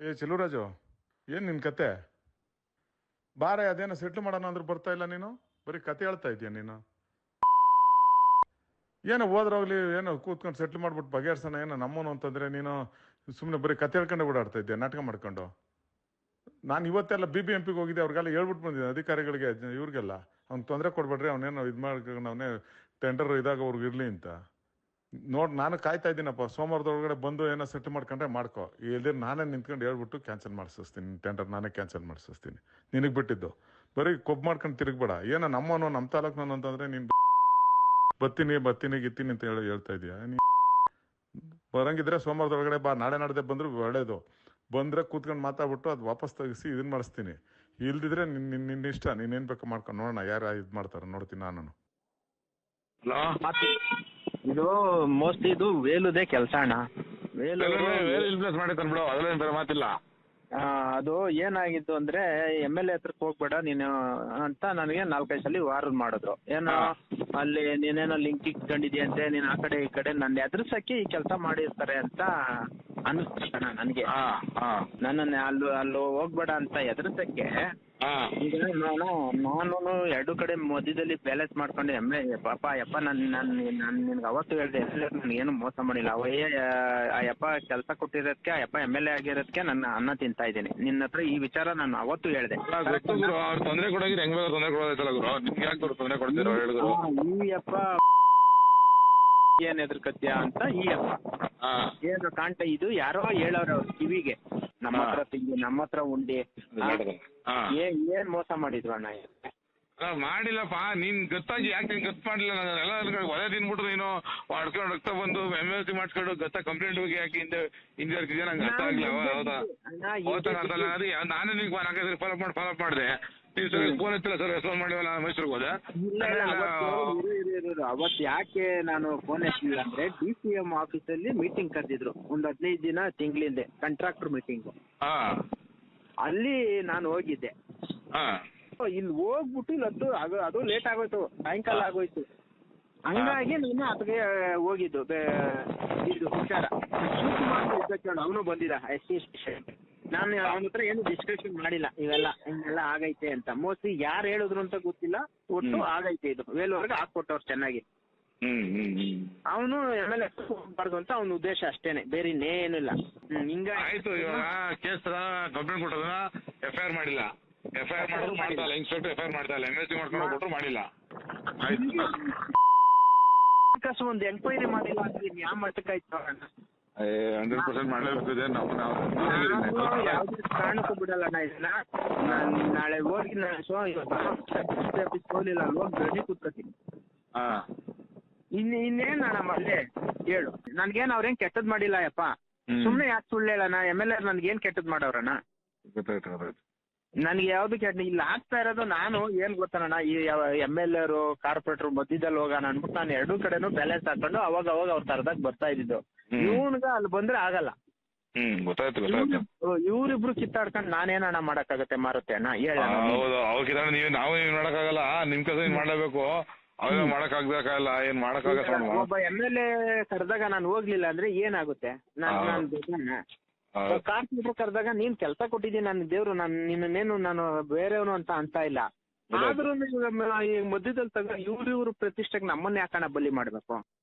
ಏ ಚೆಲುವರಾಜು ಏನು ನಿನ್ನ ಕತೆ? ಬಾರೆ, ಅದೇನೋ ಸೆಟ್ಲ್ ಮಾಡೋಣ ಅಂದ್ರೆ ಬರ್ತಾ ಇಲ್ಲ ನೀನು? ಬರೀ ಕತೆ ಹೇಳ್ತಾ ಇದೀಯ ನೀನು? ಏನೋ ಹೋದ್ರೋಗ್ಲಿ ಏನೋ ಕೂತ್ಕೊಂಡು ಸೆಟ್ಲ್ ಮಾಡ್ಬಿಟ್ಟು ಬಗೆಹರ್ಸೋಣ, ಏನೋ ನಮ್ಮನು ಅಂತಂದ್ರೆ ನೀನು ಸುಮ್ಮನೆ ಬರೀ ಕತೆ ಹೇಳ್ಕೊಂಡು ಓಡಾಡ್ತಾ ಇದ್ದೀಯ ನಾಟಕ ಮಾಡ್ಕೊಂಡು? ನಾನು ಇವತ್ತೆಲ್ಲ ಬಿ ಬಿ ಎಂ ಪಿಗೆ ಹೋಗಿದ್ದೆ, ಅವ್ರಿಗೆಲ್ಲ ಹೇಳ್ಬಿಟ್ಟು ಬಂದಿದ್ದೆ ಅಧಿಕಾರಿಗಳಿಗೆ, ಇವ್ರಿಗೆಲ್ಲ. ಅವ್ನು ತೊಂದರೆ ಕೊಡ್ಬೇಡ್ರಿ ಅವನೇನೋ ಇದು ಮಾಡ್ಕೊಂಡು ಅವನೇ ಟೆಂಡರ್ ಇದಾಗ ಅವ್ರಿಗೆ ಇರಲಿ ಅಂತ. ನೋಡ್, ನಾನು ಕಾಯ್ತಾ ಇದ್ದೀನಪ್ಪ ಸೋಮವಾರದೊಳಗಡೆ ಬಂದು ಏನೋ ಸೆಟ್ ಮಾಡ್ಕೊಂಡ್ರೆ ಮಾಡ್ಕೋ. ಇಲ್ಲದೆ ನಾನೇ ನಿಂತ್ಕೊಂಡು ಹೇಳ್ಬಿಟ್ಟು ಕ್ಯಾನ್ಸಲ್ ಮಾಡಿಸ್ತೀನಿ ಟೆಂಡರ್ ನಾನೇ ಕ್ಯಾನ್ಸಲ್ ಮಾಡಿಸ್ತೀನಿ ನಿನಗೆ ಬಿಟ್ಟಿದ್ದು. ಬರೀ ಕೊಬ್ಬು ಮಾಡ್ಕೊಂಡು ತಿರುಗಬೇಡ. ಏನೋ ನಮ್ಮನೋ ನಮ್ಮ ತಾಲೂಕ್ನವನು ಅಂತಂದ್ರೆ ನೀನು ಬತ್ತೀನಿ ಬತ್ತೀನಿ, ಗಿತ್ತೀನಿ ಅಂತ ಹೇಳಿ ಹೇಳ್ತಾ ಇದೀಯ. ನೀ ಬರಂಗಿದ್ರೆ ಸೋಮವಾರದೊಳಗಡೆ ಬಾ. ನಾಳೆ ನಾಡ್ದೆ ಬಂದ್ರು ಒಳ್ಳೇದು. ಬಂದ್ರೆ ಕೂತ್ಕೊಂಡು ಮಾತಾಡ್ಬಿಟ್ಟು ಅದು ವಾಪಸ್ ತೆಗಿಸಿ ಇದನ್ನ ಮಾಡಿಸ್ತೀನಿ. ಇಲ್ದಿದ್ರೆ ನಿನ್ನ ನಿನ್- ನಿನ್ನ ಇಷ್ಟ. ನೀನೇನ್ ಬೇಕು ಮಾಡ್ಕೊಂಡು ನೋಡೋಣ ಯಾರು ಇದು ಮಾಡ್ತಾರೆ. ನೋಡ್ತೀನಿ ನಾನು ಇದು ಮೋಸ್ಟ್ಲಿ ಇದು ವೇಲುದೇ ಕೆಲಸ ಅಣ್ಣ ವೇಲು ಅದ್ರಲ್ಲಿ ಬೇರೆ ಮಾತಿಲ್ಲ. ಆ, ಅದು ಏನಾಗಿತ್ತು ಅಂದ್ರೆ ಎಂ ಎಲ್ ಎ ಹತ್ರಕ್ಕೆ ಹೋಗ್ಬೇಡ ನೀನು ಅಂತ ನನಗೆ ನಾಲ್ಕೈದು ಸಲ ವಾರದ್ ಮಾಡಿದ್ರು. ಏನೋ ಅಲ್ಲಿ ನೀನೇನೋ ಲಿಂಕ್ ಇಟ್ಕೊಂಡಿದ್ಯಂತೆ ನೀನ್ ಆ ಕಡೆ ಈ ಕಡೆ ನನ್ನ ಎದುರಿಸಕ್ಕೆ ಈ ಕೆಲಸ ಮಾಡಿರ್ತಾರೆ ಅಂತ ಅನಿಸ್ತಣ ನನಗೆ. ಹಾ ಹಾ ನನ್ನನ್ನ ಅಲ್ಲಿ ಅಲ್ಲಿ ಹೋಗ್ಬೇಡ ಅಂತ ಎದುರಿಸಕ್ಕೆ ನಾನು ನಾನು ಎರಡು ಕಡೆ ಮಧ್ಯದಲ್ಲಿ ಬ್ಯಾಲೆನ್ಸ್ ಮಾಡ್ಕೊಂಡು ಎಮ್ಮೆ ಪಾಪ ಯಪ್ಪ ನಾನು ನನ್ ನಾನು ನಿನ್ಗೆ ಅವತ್ತು ಹೇಳಿದೆ ನನಗೆ ಏನು ಮೋಸ ಮಾಡಿಲ್ಲ. ಅವಯ್ಯ ಆ ಯಪ್ಪ ಕೆಲಸ ಕೊಟ್ಟಿರೋದಕ್ಕೆ ಆ ಯಪ್ಪ ಎಂ ಎಲ್ ಎ ಆಗಿರೋದಕ್ಕೆ ನನ್ನ ಅನ್ನ ತಿಂತಾ ಇದ್ದೀನಿ. ನಿನ್ನ ಹತ್ರ ಈ ವಿಚಾರ ನಾನು ಅವತ್ತು ಹೇಳಿದೆ. ತೊಂದರೆ ಹೆಂಗ್ ತೊಂದರೆ ಕೊಡೋದೈತಲ್ಲ ಗುರು. ನಿಮ್ಗೆ ಯಾಕೆ ತೊಂದರೆ ಕೊಡ್ತೀರೋ ಹೇಳಿದ್ರು ಈ ಯಪ್ಪ ಏನ್ ಎದುರ್ಕತ್ಯ ಅಂತ ಈ ಅಪ್ಪ. ಏನು ಕಾಣ್ತಾ ಇದು ಯಾರೋ ಹೇಳೋರು ಅವ್ರ ಕಿವಿಗೆ. ನಮ್ಮ ಹತ್ರ ತಿಂಡಿ ನಮ್ಮ ಹತ್ರ ಉಂಡಿ. ಏನ್ ಏನ್ ಮೋಸ ಮಾಡಿದ್ರು ಅಣ್ಣ ಮಾಡಿಲ್ಲಪ್ಪ. ನೀನ್ ಗೊತ್ತಾಗಿ ಯಾಕೆ ನೀನ್ ಗೊತ್ತು ಮಾಡಿಲ್ಲ ನಾನು ಎಲ್ಲ ಅನ್ಕೊಂಡು ಒಲೆ ತಿನ್ಬಿಟ್ರು ನೀನು. ಮಾಡ್ಕೊಂಡು ರಕ್ತ ಬಂದು ಎಂ ಎಲ್ ಸಿ ಮಾಡ್ಕೊಂಡು ಗತ್ತ ಕಂಪ್ಲೇಂಟ್ ಹೋಗಿ ಯಾಕೆ ಹಿಂದೆ ಹಿಂದೆ ಇರ್ತಿದ್ಯಾ? ನಂಗೆ ಅರ್ಥ ಆಗಿಲ್ಲ ಹೌದಾ ಅಣ್ಣ, ಹೋಗ್ತಾ ಅದು ಯಾ- ನಾನೇ ನಾಲ್ಕೈದು ಫಾಲೋ ಮಾಡಿ ಫಾಲೋ ಮಾಡಿದೆ. ನೀವು ಸರ್. ಫೋನ್ ಎತ್ತಿಲ್ಲ ಸರ್ ರೆಸ್ಪಾನ್ಸ್ ಮಾಡಿವಲ್ಲ ಮೈಸೂರಿಗೆ ಹೋದೆ. ಇಲ್ಲ ಇಲ್ಲ, ಅವತ್ತು ಇರು, ಇರು, ಇರು, ಇರು. ಅವತ್ತು ಯಾಕೆ ನಾನು ಫೋನ್ ಎತ್ತಿಲ್ಲ ಅಂದ್ರೆ ಡಿ ಸಿ ಎಂ ಆಫೀಸಲ್ಲಿ ಮೀಟಿಂಗ್ ಕರೆದಿದ್ರು. ಒಂದ್ ಹದಿನೈದು ದಿನ ತಿಂಗಳಿಂದೆ ಕಾಂಟ್ರಾಕ್ಟರ್ ಮೀಟಿಂಗ್ ಹಾ. ಅಲ್ಲಿ ನಾನು ಹೋಗಿದ್ದೆ. ಹಾ. ಇಲ್ಲಿ ಹೋಗ್ಬಿಟ್ಟು ಇಲ್ಲಿ ಅದು ಅದು ಲೇಟ್ ಆಗೋಯ್ತು. ಸಾಯಂಕಾಲ ಆಗೋಯ್ತು. ಹಂಗಾಗಿ ನಾನು ಅದಕ್ಕೆ ಹೋಗಿದ್ದು. ಬೇ- ಇದು ವಿಚಾರ ಅವನು ಬಂದಿದ್ದ ಎಸ್ ಟಿ ಸ್ಟೇಷನ್ ನಾನು ಅವನ ಹತ್ರ ಏನು ಡಿಸ್ಕಷನ್ ಮಾಡಿಲ್ಲ ಇವೆಲ್ಲ ಹಿಂಗೆಲ್ಲ ಆಗೈತೆ ಅಂತ ಮೋಸ್ಟ್ಲಿ ಯಾರು ಹೇಳಿದ್ರು ಅಂತ ಗೊತ್ತಿಲ್ಲ ಒಟ್ಟು ಆಗೈತೆ ಇದು ಮೇಲ್ವರೆಗೆ ಹಾಕೊಟ್ಟವ್ರು ಚೆನ್ನಾಗಿ ಅವನು ಎಂ ಎಲ್ ಹೋಗ್ಬಾರ್ದು ಅಂತ ಅವನ ಉದ್ದೇಶ ಅಷ್ಟೇನೆ ಬೇರೆ ಇನ್ನೇನು ಇಲ್ಲ ಹಿಂಗ ಆಯ್ತು ಇವಾಗ ಕೇಸ್ ಕಂಪ್ಲೇಂಟ್ ಕೊಟ್ಟದ ಎಫ್ ಐ ಆರ್ ಮಾಡಿಲ್ಲ ಎಫ್ ಐ ಆರ್ ಮಾಡೋದು ಮಾಡ್ತಾ ಇಲ್ಲ ಇನ್ಸ್ಪೆಕ್ಟರ್ ಎಫ್ ಐ ಆರ್ ಮಾಡ್ತಾ ಇಲ್ಲ ಎಸ್ ಸಿ ಮಾಡ್ಕೊಂಡು ಕೊಟ್ಟರು ಮಾಡಿಲ್ಲ ಆಯ್ತು ಒಂದು ಎಂಕ್ವೈರಿ ಮಾಡಿಲ್ಲ ಯಾವ ಮಟ್ಟಕ್ಕೆ ಆಯ್ತು ಅಣ್ಣ ಹಂಡ್ರೆಡ್ ಪರ್ಸೆಂಟ್ ಮಾಡಲೇಬೇಕಿದೆ ನಾವು ನಾನು ಯಾವುದೇ ಕಾರಣಕ್ಕೂ ಬಿಡಲ್ಲ ಅಣ್ಣ ಇದನ್ನ ನಾನು ನಾಳೆ ಹೋಗಿ ನಾನು ಸೊ ಇವತ್ತು ಆಫೀಸ್ ಹೋಗ್ಲಿಲ್ಲ ಅಲ್ಲಿ ಹೋಗಿ ರೆಡಿ ಕೂತ್ಕೊತೀನಿ. ಹಾ. ಇನ್ನು ಇನ್ನೇನು ಅಣ್ಣ ಅಲ್ಲೇ ಹೇಳು. ನನ್ಗೇನು ಅವ್ರೇನ್ ಕೆಟ್ಟದ್ ಮಾಡಿಲ್ಲ ಯಪ್ಪ ಹ್ಮ್. ಸುಮ್ನೆ ಯಾಕೆ ಸುಳ್ಳು ಹೇಳಣ್ಣ? ಎಂ ಎಲ್ ಆರ್ ನನ್ಗೇನ್ ಕೆಟ್ಟದ್ ಮಾಡವ್ರಣ್ಣ ಗೊತ್ತಾಯ್ತು ಗೊತ್ತಾಯ್ತು. ನನ್ಗೆ ಯಾವ್ದು ಕೆಟ್ಟ ಇಲ್ಲಿ ಆಗ್ತಾ ಇರೋದು ನಾನು ಏನ್ ಗೊತ್ತಣ್ಣ? ಈ ಎಂ ಎಲ್ ಎರು ಕಾರ್ಪೊರೇಟರ್ ಮಧ್ಯದಲ್ಲಿ ಹೋಗೋಣ ಅನ್ಬಿಟ್ಟು ನಾನು ಎರಡೂ ಕಡೆನೂ ಬ್ಯಾಲೆನ್ಸ್ ಹಾಕೊಂಡು ಅವಾಗ ಅವಾಗ ಅವ್ರ ತರದಾಗ ಬರ್ತಾ ಇದ್ದಿದ್ದು. ಇವನ್ಗ ಅಲ್ಲಿ ಬಂದ್ರೆ ಆಗಲ್ಲ. ಹ್ಮ್ ಗೊತ್ತಾಯ್ತು ಗೊತ್ತಾಯ್ತು. ಇವ್ರಿಬ್ರು ಕಿತ್ತಾಡ್ಕೊಂಡು ನಾನೇನಣ್ಣ ಮಾಡಕ್ಕಾಗತ್ತೆ ಮಾರುತ್ತೆ ಅಣ್ಣ ಹೇಳ ಹೌದು ಅವ್ರಿಗಿದ ನೀವು ನಾವು ಏನ್ ಮಾಡಕ್ಕಾಗಲ್ಲ ನಿಮ್ ಕೆಲಸ ಏನ್ ಮಾಡ್ಲೇಬೇಕು. ಅವೆಲ್ಲ ಮಾಡಕ್ ಏನ್ ಮಾಡಕ್ಕಾಗಲ್ಲ ಒಬ್ಬ ಎಂ ಎಲ್ ಎ ಕರೆದಾಗ ನಾನು ಹೋಗ್ಲಿಲ್ಲ ಅಂದ್ರೆ ಏನಾಗುತ್ತೆ? ನಾನ್. ನಾನು ಕಾರ್ಪೊರೇಟರ್ ಕರೆದಾಗ ನೀನ್ ಕೆಲಸ ಕೊಟ್ಟಿದ್ದೀನಿ ನನ್ನ ದೇವ್ರು ನಾನು ನಿನ್ನೇನು ನಾನು ಬೇರೆಯವನು ಅಂತ ಅಂತ ಇಲ್ಲ. ಆದ್ರೂ ಈ ಮಧ್ಯದಲ್ಲಿ ತಗ ಇವ್ರ ಇವ್ರು ಪ್ರತಿಷ್ಠೆಗೆ ನಮ್ಮನ್ನ ಯಾಕಣ್ಣ ಬಲಿ ಮಾಡ್ಬೇಕು?